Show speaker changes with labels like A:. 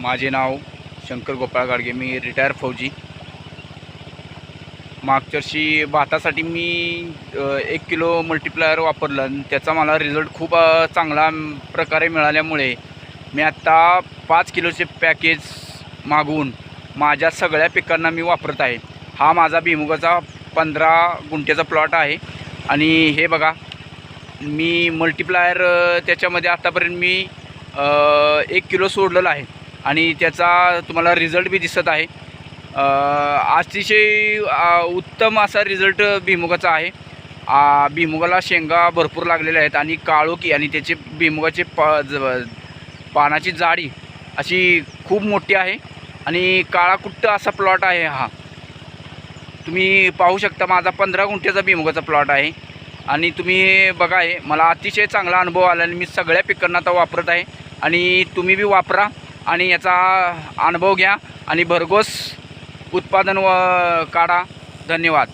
A: माझे नाव शंकर गोपाळ गाडगे मी रिटायर फौजी. मागच्या वर्षी भातासाठी मी एक किलो मल्टिप्लायर वापरलं आणि त्याचा मला रिझल्ट खूप चांगला प्रकारे मिळाल्यामुळे मी आत्ता पाच किलोचे पॅकेज मागून माझ्या सगळ्या पिकांना मी वापरत आहे. हा माझा भिमुगाचा पंधरा गुंठ्याचा प्लॉट आहे आणि हे बघा मी मल्टीप्लायर त्याच्यामध्ये आत्तापर्यंत मी एक किलो सोडलेलं आहे. आणि त्याचा तुम्हाला रिझल्ट बी दिसत आहे. अतिशय उत्तम असा रिझल्ट भीमुगाचा आहे. भीमुगाला शेंगा भरपूर लागलेल्या आहेत आणि काळोखी आणि त्याचे भीमुगाचे प ज- पानाची जाडी अशी खूप मोठी आहे आणि काळाकुट्ट असा प्लॉट आहे हा. तुम्ही पाहू शकता माझा पंधरा गुंठ्याचा भीमुगाचा प्लॉट आहे. आणि तुम्ही बघा आहे मला अतिशय चांगला अनुभव आला आणि मी सगळ्या पिकांना आता वापरत आहे. आणि तुम्ही बी वापरा. आणि याचा अनुभव घ्या आणि भरघोस उत्पादन व काढा. धन्यवाद.